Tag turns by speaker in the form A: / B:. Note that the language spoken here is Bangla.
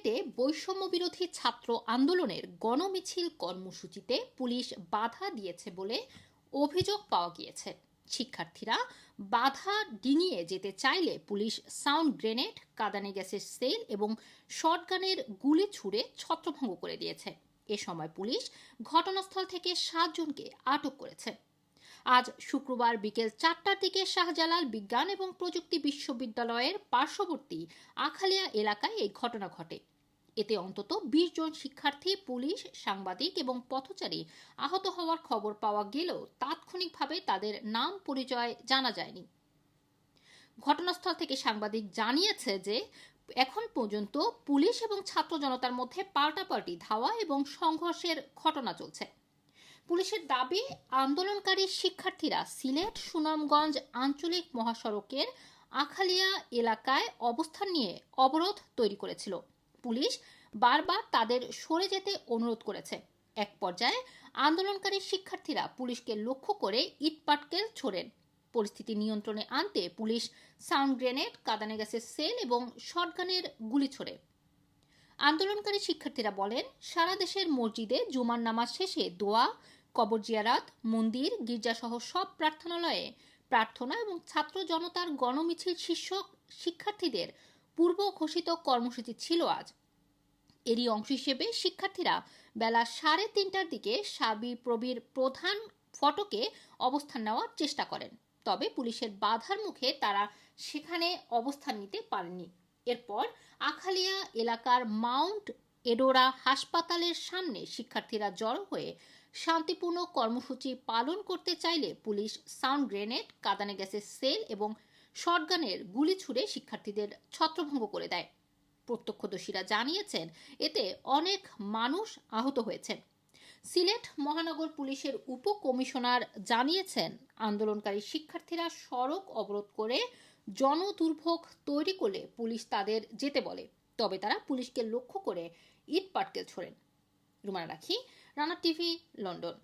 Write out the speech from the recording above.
A: সিলেটে বৈষম্য বিরোধী ছাত্র আন্দোলনের গণমিছিল কর্মসূচিতে পুলিশ বাধা দিয়েছে বলে অভিযোগ পাওয়া গিয়েছে। শিক্ষার্থীরা বাধা ডিঙিয়ে যেতে চাইলে পুলিশ সাউন্ড গ্রেনেড, কাদানে গ্যাসের সেল এবং শটগানের গুলি ছুড়ে ছত্রভঙ্গ করে দিয়েছে। এ সময় পুলিশ ঘটনাস্থল থেকে সাতজনকে আটক করেছে। আজ শুক্রবার বিকেল চারটার দিকে শাহজালাল বিজ্ঞান এবং প্রযুক্তি বিশ্ববিদ্যালয়ের পার্শ্ববর্তী আখালিয়া এলাকায় এই ঘটনা ঘটে। এতে অন্তত বিশ জন শিক্ষার্থী, পুলিশ, সাংবাদিক এবং পথচারী আহত হওয়ার খবর পাওয়া গেলেও তাৎক্ষণিকভাবে তাদের নাম পরিচয় জানা যায়নি। ঘটনাস্থল থেকে সাংবাদিক জানিয়েছে যে, এখন পর্যন্ত পুলিশ এবং ছাত্র জনতার মধ্যে পাল্টাপাল্টি ধাওয়া এবং সংঘর্ষের ঘটনা চলছে। পুলিশের দাবি, আন্দোলনকারী শিক্ষার্থীরা সিলেট, সুনামগঞ্জ আঞ্চলিক মহাসড়কের আখালিয়া এলাকায় অবস্থান নিয়ে অবরোধ তৈরি করেছিল। পুলিশ বারবার তাদের সরে যেতে অনুরোধ করেছে। এক পর্যায়ে আন্দোলনকারী শিক্ষার্থীরা পুলিশকে লক্ষ্য করে ইটপাটকেল ছোড়েন। পরিস্থিতি নিয়ন্ত্রণে আনতে পুলিশ সাউন্ড গ্রেনেড, কাদানে গ্যাসের সেল এবং শটগানের গুলি ছোড়ে। আন্দোলনকারী শিক্ষার্থীরা বলেন, সারা দেশের মসজিদে জুমার নামাজ শেষে দোয়া কবর জিয়ারাত, মন্দির, গির্জাসহ সব প্রার্থনালয়ে প্রার্থনা এবং ছাত্র জনতার গণমিছিল শীর্ষক শিক্ষার্থীদের পূর্ব ঘোষিত কর্মসূচি ছিল আজ। এরই অংশ হিসেবে শিক্ষার্থীরা বেলা সাড়ে তিনটার দিকে সাবি প্রবীর প্রধান ফটকে অবস্থান নেওয়ার চেষ্টা করেন। তবে পুলিশের বাধার মুখে তারা সেখানে অবস্থান নিতে পারেনি এরপর আখালিয়া এলাকার মাউন্ট এডোরা হাসপাতালের সামনে শিক্ষার্থীরা জড়ো হয়ে শান্তিপূর্ণ কর্মসূচি পালন করতে চাইলে পুলিশ সাউন্ড গ্রেনেড, কাদানে গ্যাসের সেল এবং শটগানের গুলি ছুড়ে শিক্ষার্থীদের ছত্রভঙ্গ করে দেয়। প্রত্যক্ষদর্শীরা জানিয়েছেন, এতে অনেক মানুষ আহত হয়েছেন। সিলেট মহানগর পুলিশের উপকমিশনার জানিয়েছেন, আন্দোলনকারী শিক্ষার্থীরা সড়ক অবরোধ করে জনদুর্ভোগ তৈরি করলে পুলিশ তাদের যেতে বলে। তবে তারা পুলিশকে লক্ষ্য করে ইট পাটকেল ছোড়েন। রুমানা রাখি রানা টিভি লন্ডন।